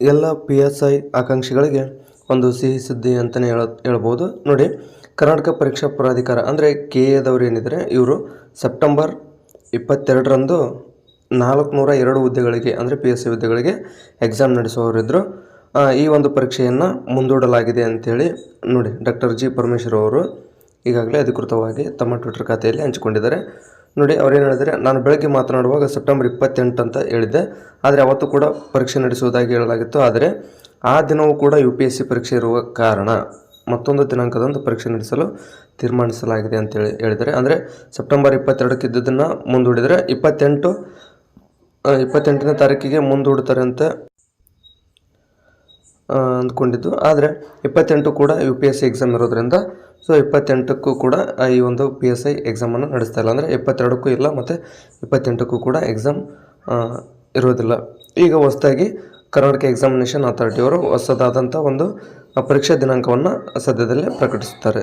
ಎಲ್ಲ P S I ಆಕಾಂಕ್ಷಿಗಳಿಗೆ ಒಂದು ಸಿಹಿ ಸುದ್ದಿ ಅಂತಲೇ ಹೇಳ, ಹೇಳ್ಬೋದು. ನೋಡಿ, ಕರ್ನಾಟಕ ಪರೀಕ್ಷಾ ಪ್ರಾಧಿಕಾರ ಅಂದರೆ ಕೆ ಎದವ್ರು ಏನಿದ್ದಾರೆ ಇವರು ಸೆಪ್ಟೆಂಬರ್ ಇಪ್ಪತ್ತೆರಡರಂದು ನಾಲ್ಕುನೂರ ಎರಡು ಹುದ್ದೆಗಳಿಗೆ ಅಂದರೆ ಪಿ ಎಸ್ ಐ ಹುದ್ದೆಗಳಿಗೆ ಎಕ್ಸಾಮ್ ನಡೆಸುವವರಿದ್ದರು ಈ ಒಂದು ಪರೀಕ್ಷೆಯನ್ನು ಮುಂದೂಡಲಾಗಿದೆ ಅಂಥೇಳಿ ನೋಡಿ ಡಾಕ್ಟರ್ ಜಿ ಪರಮೇಶ್ವರ್ ಅವರು ಈಗಾಗಲೇ ಅಧಿಕೃತವಾಗಿ ತಮ್ಮ ಟ್ವಿಟರ್ ಖಾತೆಯಲ್ಲಿ ಹಂಚಿಕೊಂಡಿದ್ದಾರೆ. ನೋಡಿ ಅವ್ರೇನು ಹೇಳಿದರೆ, ನಾನು ಬೆಳಗ್ಗೆ ಮಾತನಾಡುವಾಗ ಸೆಪ್ಟೆಂಬರ್ ಇಪ್ಪತ್ತೆಂಟು ಅಂತ ಹೇಳಿದ್ದೆ. ಆದರೆ ಅವತ್ತು ಕೂಡ ಪರೀಕ್ಷೆ ನಡೆಸುವುದಾಗಿ ಹೇಳಲಾಗಿತ್ತು. ಆದರೆ ಆ ದಿನವೂ ಕೂಡ ಯು ಪಿ ಎಸ್ ಸಿ ಪರೀಕ್ಷೆ ಇರುವ ಕಾರಣ ಮತ್ತೊಂದು ದಿನಾಂಕದಂದು ಪರೀಕ್ಷೆ ನಡೆಸಲು ತೀರ್ಮಾನಿಸಲಾಗಿದೆ ಅಂತೇಳಿ ಹೇಳಿದರೆ ಅಂದರೆ ಸೆಪ್ಟೆಂಬರ್ ಇಪ್ಪತ್ತೆರಡಕ್ಕೆ ಇದ್ದದನ್ನು ಮುಂದೂಡಿದರೆ ಇಪ್ಪತ್ತೆಂಟು ಇಪ್ಪತ್ತೆಂಟನೇ ತಾರೀಕಿಗೆ ಮುಂದೂಡ್ತಾರೆ ಅಂತ ಅಂದ್ಕೊಂಡಿದ್ದು. ಆದರೆ ಇಪ್ಪತ್ತೆಂಟು ಕೂಡ U P S C exam ಇರೋದ್ರಿಂದ ಸೊ ಇಪ್ಪತ್ತೆಂಟಕ್ಕೂ ಕೂಡ ಈ ಒಂದು ಪಿ ಎಸ್ ಐ ಎಕ್ಸಾಮನ್ನು ನಡೆಸ್ತಾ ಇಲ್ಲ. ಅಂದರೆ ಇಪ್ಪತ್ತೆರಡಕ್ಕೂ ಇಲ್ಲ, ಮತ್ತು ಇಪ್ಪತ್ತೆಂಟಕ್ಕೂ ಕೂಡ ಎಕ್ಸಾಮ್ ಇರೋದಿಲ್ಲ ಈಗ ಹೊಸದಾಗಿ ಕರ್ನಾಟಕ ಎಕ್ಸಾಮಿನೇಷನ್ ಅಥಾರಿಟಿಯವರು ಹೊಸದಾದಂಥ ಒಂದು ಪರೀಕ್ಷಾ ದಿನಾಂಕವನ್ನು ಸದ್ಯದಲ್ಲೇ ಪ್ರಕಟಿಸುತ್ತಾರೆ.